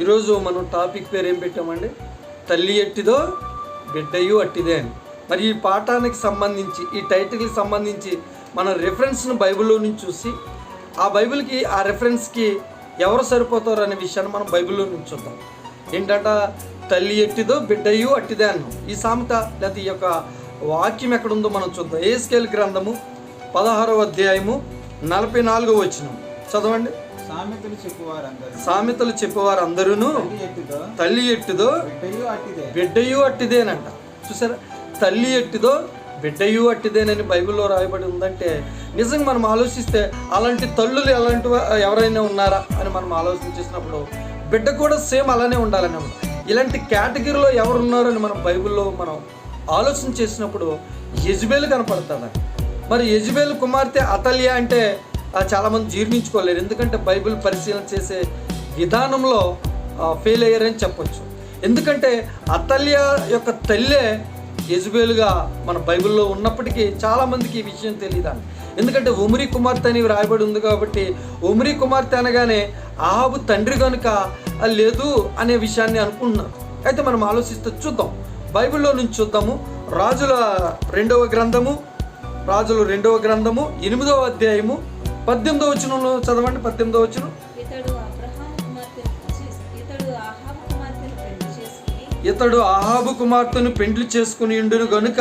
ఈరోజు మనం టాపిక్ పేరు ఏం పెట్టామండి? తల్లి ఎట్టిదో బిడ్డయు అట్టిదే అని. మరి ఈ పాఠానికి సంబంధించి ఈ టైటిల్కి సంబంధించి మన రెఫరెన్స్ను బైబిల్లో నుంచి చూసి ఆ బైబిల్కి ఆ రెఫరెన్స్కి ఎవరు సరిపోతారు అనే విషయాన్ని మనం బైబిల్లో నుంచి చూద్దాం. ఏంటంట? తల్లి ఎట్టిదో బిడ్డయు అట్టిదే అన్నాం. ఈ సామెత లేకపోతే ఈ యొక్క వాక్యం ఎక్కడుందో మనం చూద్దాం. ఏ స్కేల్ గ్రంథము పదహారవ అధ్యాయము నలభై నాలుగో వచ్చిన చదవండి. సామెతలు చెప్పేవారు అందరూ తల్లి ఎట్టిదో? బిడ్డయు అట్టిదే. బిడ్డయు అట్టిదేనంట. చూసారా? తల్లి ఎట్టిదో? బిడ్డయు అట్టిదేనని బైబిల్లో రాయబడి ఉందంటే నిజంగా మనం ఆలోచిస్తే అలాంటి తల్లులు ఎలాంటి ఎవరైనా ఉన్నారా అని మనం ఆలోచన చేసినప్పుడు బిడ్డ కూడా సేమ్ అలానే ఉండాలని. ఇలాంటి కేటగిరీలో ఎవరు ఉన్నారని మనం బైబిల్లో మనం ఆలోచన చేసినప్పుడు యజ్బేలు కనపడుతుందండి మరి యజ్బేలు కుమార్తె అతల్య అంటే చాలామంది జీర్ణించుకోలేరు. ఎందుకంటే బైబిల్ పరిశీలన చేసే విధానంలో ఫెయిల్ అయ్యారని చెప్పొచ్చు. ఎందుకంటే అతల్య యొక్క తల్లే యజుబేలుగా మన బైబిల్లో ఉన్నప్పటికీ చాలామందికి ఈ విషయం తెలియదండి. ఎందుకంటే ఉమరి కుమార్తె అని రాయబడి ఉంది కాబట్టి ఉమరి కుమార్తె అనగానే ఆహాబు తండ్రి కనుక లేదు అనే విషయాన్ని అనుకుంటున్నారు అయితే మనం ఆలోచిస్తే చూద్దాం. బైబిల్లో నుంచి చూద్దాము. రాజుల రెండవ గ్రంథము రాజుల రెండవ గ్రంథము ఎనిమిదవ అధ్యాయము పద్దెనిమిదవ వచనంలో చదవండి పద్దెనిమిదవ వచనం. ఇతడు అబ్రహాము కుమార్తెను ఆహాబు పెండ్లి చేసుకుని ఉండును గనుక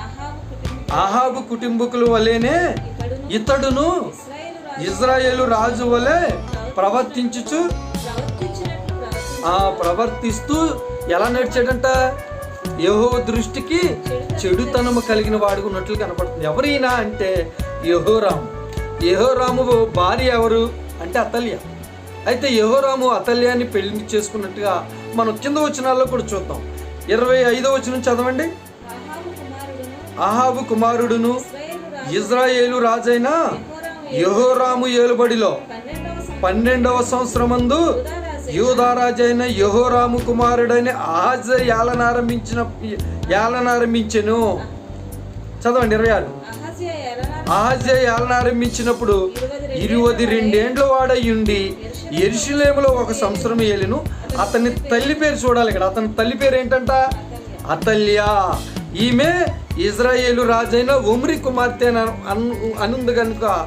ఆహాబు కుటుంబం ఆహాబు కుటుంబకుల వలెనే ఇతడును ఇజ్రాయేలు రాజు వలె ప్రవర్తించుచు ప్రవర్తిస్తూ ఎలా నడిచాడంట? యహో దృష్టికి చెడుతనము కలిగిన వాడుగా ఉన్నట్లు కనపడుతుంది. ఎవరైనా అంటే యహోరాము. యహోరాము భార్య ఎవరు అంటే అతల్య. అయితే యహోరాము అతల్యాన్ని పెళ్ళి చేసుకున్నట్టుగా మనం కింద వచనాల్లో కూడా చూద్దాం. ఇరవై ఐదో వచనం చదవండి. అహాబు కుమారుడును ఇజ్రాయేలు రాజైన యహోరాము ఏలుబడిలో పన్నెండవ సంవత్సరం సంవత్సరమందు యూదారాజు యూదారాజైన యహోరాము కుమారుడైన ఆహజ ఏలనారంభించిన ఏలనారంభించెను చదవండి ఇరవై ఆరు. ఎలనా ఏలనారంభించినప్పుడు ఇరువది రెండేండ్ల వాడయ్యుండి ఎరుషులేములో ఒక సంవత్సరం ఏలిను. అతని తల్లి పేరు చూడాలి ఇక్కడ. అతని తల్లి పేరు ఏంటంట? అతల్యా. ఈమె ఇజ్రాయేలు రాజైన ఉమ్రి కుమార్తె అని అను- అనుంది కనుక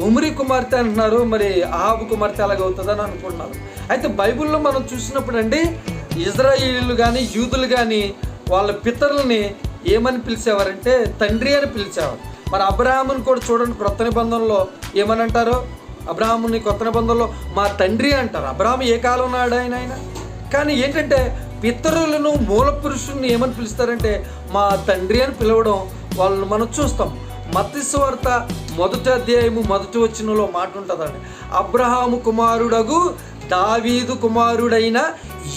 ఉమ్రి కుమార్తె అంటున్నారు. మరి ఆహాబు కుమార్తె అలాగవుతుందని అనుకుంటున్నారు అయితే బైబిల్లో మనం చూసినప్పుడు అండి ఇజ్రాయిలు కానీ యూదులు కానీ వాళ్ళ పితరుల్ని ఏమని పిలిచేవారంటే తండ్రి అని పిలిచేవారు. మరి అబ్రహాముని కూడా చూడండి క్రొత్త నిబంధనలో ఏమని అంటారు అబ్రహాముని కొత్త నిబంధనలో మా తండ్రి అంటారు. అబ్రాహం ఏ కాలం నాడు ఆయన? ఆయన? కానీ ఏంటంటే పితరులను మూల పురుషుల్ని ఏమని పిలుస్తారంటే మా తండ్రి అని పిలవడం వాళ్ళని మనం చూస్తాం. మత్స్వార్త మొదటి అధ్యాయము మొదటి వచ్చినలో మాట ఉంటుందండి. అబ్రహాము కుమారుడగు దావీదు కుమారుడైన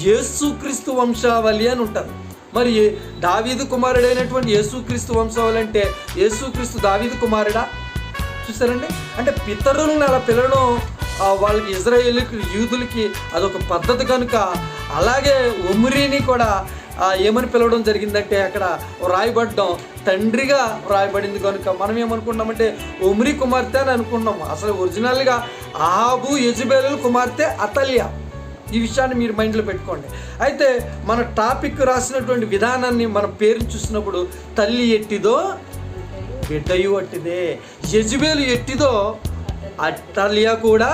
యేసుక్రీస్తు వంశావళి అని ఉంటుంది. మరి దావీదు కుమారుడైనటువంటి యేసుక్రీస్తు వంశవాలంటే యేసుక్రీస్తు దావీదు కుమారుడా? చూసారండి అంటే పితరులను అలా పిలవడం వాళ్ళకి ఇజ్రాయేల్కి యూదులకి అదొక పద్ధతి కనుక. అలాగే ఉమ్రీని కూడా ఏమని పిలవడం జరిగిందంటే అక్కడ రాయబడ్డం తండ్రిగా రాయబడింది కనుక మనం ఏమనుకున్నామంటే ఉమ్రీ కుమార్తె అని అనుకున్నాము అసలు ఒరిజినల్గా ఆహాబు యజుబేలు కుమార్తె అతల్య? ఈ విషయాన్ని మీరు మైండ్లో పెట్టుకోండి. అయితే మన టాపిక్ రాసినటువంటి విధానాన్ని మన పేరు చూసినప్పుడు తల్లి ఎట్టిదో బిడ్డయు అట్టిదే యజుబేలు ఎట్టిదో అట్టలియా కూడా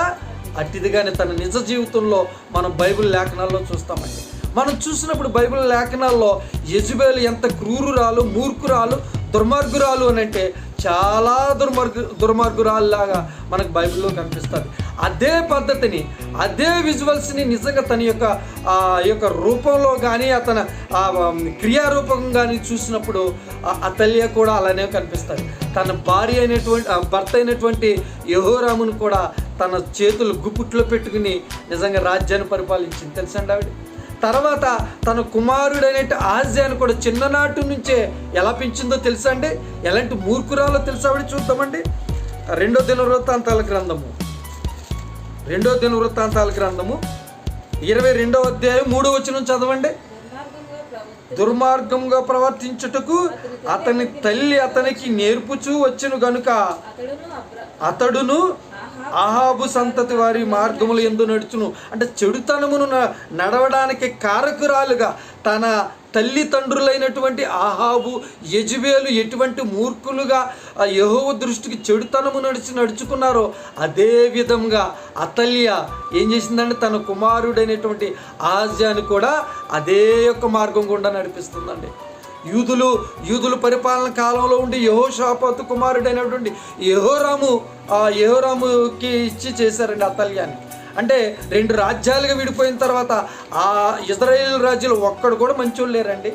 అట్టిదిగానే తన నిజ జీవితంలో మనం బైబిల్ లేఖనాల్లో చూస్తామండి. మనం చూసినప్పుడు బైబిల్ లేఖనాల్లో యజుబేలు ఎంత క్రూరురాలు మూర్ఖురాలు దుర్మార్గురాలు అని అంటే చాలా దుర్మార్గు దుర్మార్గురాల్లాగా మనకు బైబిల్లో కనిపిస్తుంది. అదే పద్ధతిని అదే విజువల్స్ని నిజంగా తన యొక్క ఆ యొక్క రూపంలో కానీ అతను ఆ క్రియారూపం కానీ చూసినప్పుడు ఆ అతల్య కూడా అలానే కనిపిస్తుంది తన భార్య అయినటువంటి భర్త అయినటువంటి యహోరామును కూడా తన చేతులు గుప్పుట్లో పెట్టుకుని నిజంగా రాజ్యాన్ని పరిపాలించింది. తెలుసండి ఆవిడ? తర్వాత తన కుమారుడైన ఆజ్యాన్ని కూడా చిన్ననాటి నుంచే ఎలా పెంచిందో తెలుసా అండి? ఎలాంటి మూర్ఖురాలో తెలుసా ఆవిడ చూద్దామండి? రెండో దిన వృత్తాంతాల గ్రంథము. రెండో దిన వృత్తాంతాల గ్రంథము. ఇరవై రెండో అధ్యాయం మూడో వచనం చదవండి. దుర్మార్గంగా ప్రవర్తించుటకు అతని తల్లి అతనికి నేర్పుచూ వచ్చును గనుక అతడును అహాబు సంతతి వారి మార్గములు ఎందు నడుచును. అంటే చెడుతనమును న- నడవడానికి కారకురాలుగా తన తల్లిదండ్రులైనటువంటి ఆహాబు యజువేలు ఎటువంటి మూర్ఖులుగా ఆ దృష్టికి చెడుతనము నడిచి నడుచుకున్నారో అదే విధంగా అతల్య ఏం చేసిందంటే తన కుమారుడైనటువంటి ఆజ్యాని కూడా అదే యొక్క మార్గం గుండా నడిపిస్తుందండి. యూదులు యూదుల పరిపాలన కాలంలో ఉండి యహోషాపతు కుమారుడైనటువంటి యహోరాము ఆ యహోరాముకి ఇచ్చి చేశారండి అతల్యాన్ని. అంటే రెండు రాజ్యాలుగా విడిపోయిన తర్వాత ఆ ఇజ్రాయేల్ రాజులు ఒక్కడు కూడా మంచోళ్ళు లేరండి.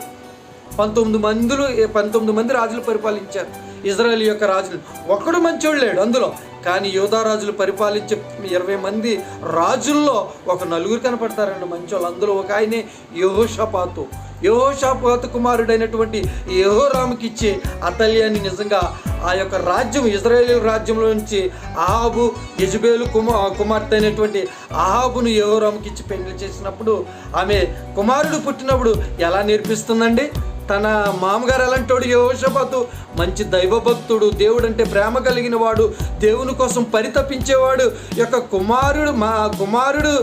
పంతొమ్మిది మందులు పంతొమ్మిది మంది రాజులు పరిపాలించారు. ఇజ్రాయెల్ యొక్క రాజులు. ఒక్కడు మంచోడు లేడు అందులో. కానీ యోధా రాజులు పరిపాలించే ఇరవై మంది రాజుల్లో ఒక నలుగురు కనపడతారండి మంచోళ్ళు. అందులో ఒక ఆయనే యహోషపాతు. యహోషాపాతు కుమారుడైనటువంటి యహోరాముకి ఇచ్చే అతల్యాన్ని నిజంగా ఆ యొక్క రాజ్యం ఇజ్రాయేల్ రాజ్యంలో నుంచి ఆహాబు యజుబేలు కుమా కుమార్తె అయినటువంటి ఆహాబును యహోరాముకి ఇచ్చి పెళ్ళి చేసినప్పుడు ఆమె కుమారుడు పుట్టినప్పుడు ఎలా నేర్పిస్తుందండి? తన మామగారు ఎలాంటోడు యోషపతు మంచి దైవభక్తుడు దేవుడు అంటే ప్రేమ కలిగిన వాడు దేవుని కోసం పరితపించేవాడు. యొక్క కుమారుడు మా కుమారుడు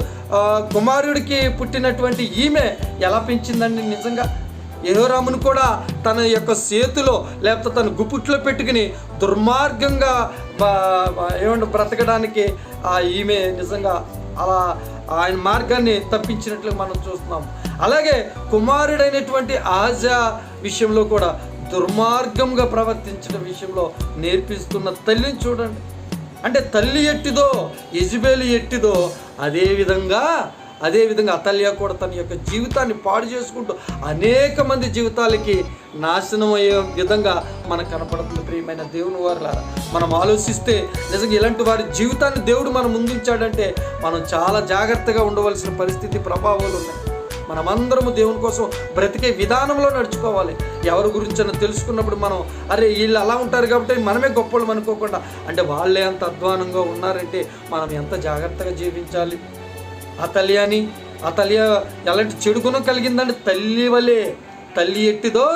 కుమారుడికి పుట్టినటువంటి ఈమె ఎలా పెంచిందండి నిజంగా? యహోరామును కూడా తన యొక్క చేతిలో లేకపోతే తన గుప్పుట్లో పెట్టుకుని దుర్మార్గంగా ఏమంటే బ్రతకడానికి ఆ ఈమె నిజంగా అలా ఆయన మార్గాన్ని తప్పించినట్లు మనం చూస్తున్నాం. అలాగే కుమారుడైనటువంటి ఆజా విషయంలో కూడా దుర్మార్గంగా ప్రవర్తించిన విషయంలో నేర్పిస్తున్న తల్లిని చూడండి. అంటే తల్లి ఎట్టిదో యజుబేలు ఎట్టిదో అదే అదేవిధంగా అదే విధంగా అతల్య కూడా తన యొక్క జీవితాన్ని పాడు చేసుకుంటూ అనేక మంది జీవితాలకి నాశనం అయ్యే విధంగా మనకు కనపడుతుంది. ప్రియమైన దేవుని వారిలారా మనం ఆలోచిస్తే నిజంగా ఇలాంటి వారి జీవితాన్ని దేవుడు మనం ముందుంచాడంటే మనం చాలా జాగ్రత్తగా ఉండవలసిన పరిస్థితి ప్రభావాలు ఉన్నాయి. మనమందరము దేవుని కోసం బ్రతికే విధానంలో నడుచుకోవాలి. ఎవరి గురించి తెలుసుకున్నప్పుడు మనం అరే వీళ్ళు అలా ఉంటారు కాబట్టి మనమే గొప్పలు అనుకోకుండా అంటే వాళ్ళే అంత అధ్వానంగా ఉన్నారంటే మనం ఎంత జాగ్రత్తగా జీవించాలి? ఆ అని ఆ తల్లి ఎలాంటి చెడు గుణం కలిగిందంటే తల్లి వలె తల్లి ఎట్టిదో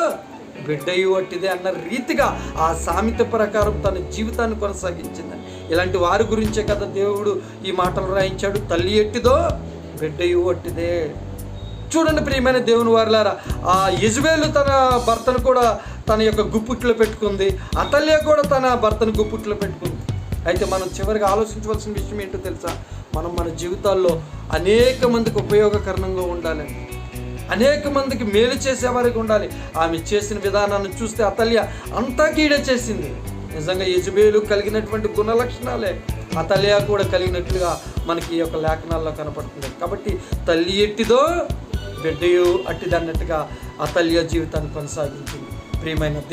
బిడ్డయు అట్టిదే అన్న రీతిగా ఆ సామెత ప్రకారం తన జీవితాన్ని కొనసాగించిందని ఇలాంటి వారి గురించే కదా దేవుడు ఈ మాటలు రాయించాడు. తల్లి ఎట్టిదో బిడ్డయు అట్టిదే చూడండి ప్రియమైన దేవుని వారిలారా ఆ యజుబేలు తన భర్తను కూడా తన యొక్క గుప్పుట్లో పెట్టుకుంది. అతల్య కూడా తన భర్తను గుప్పుట్లో పెట్టుకుంది. అయితే మనం చివరిగా ఆలోచించవలసిన విషయం ఏంటో తెలుసా? మనం మన జీవితాల్లో అనేక మందికి ఉపయోగకరంగా ఉండాలి. అనేక మందికి మేలు చేసేవారికి ఉండాలి. ఆమె చేసిన విధానాన్ని చూస్తే అతల్య అంతా కీడే చేసింది. నిజంగా యజుబేలు కలిగినటువంటి గుణ లక్షణాలే. అతల్య కూడా కలిగినట్లుగా మనకి ఈ యొక్క లేఖనాల్లో కనపడుతుంది. కాబట్టి తల్లి ఎట్టిదో బిడ్డయు అట్టిదన్నట్టుగా అతల్య జీవితాన్ని కొనసాగించింది. ప్రియమైన దేవుడు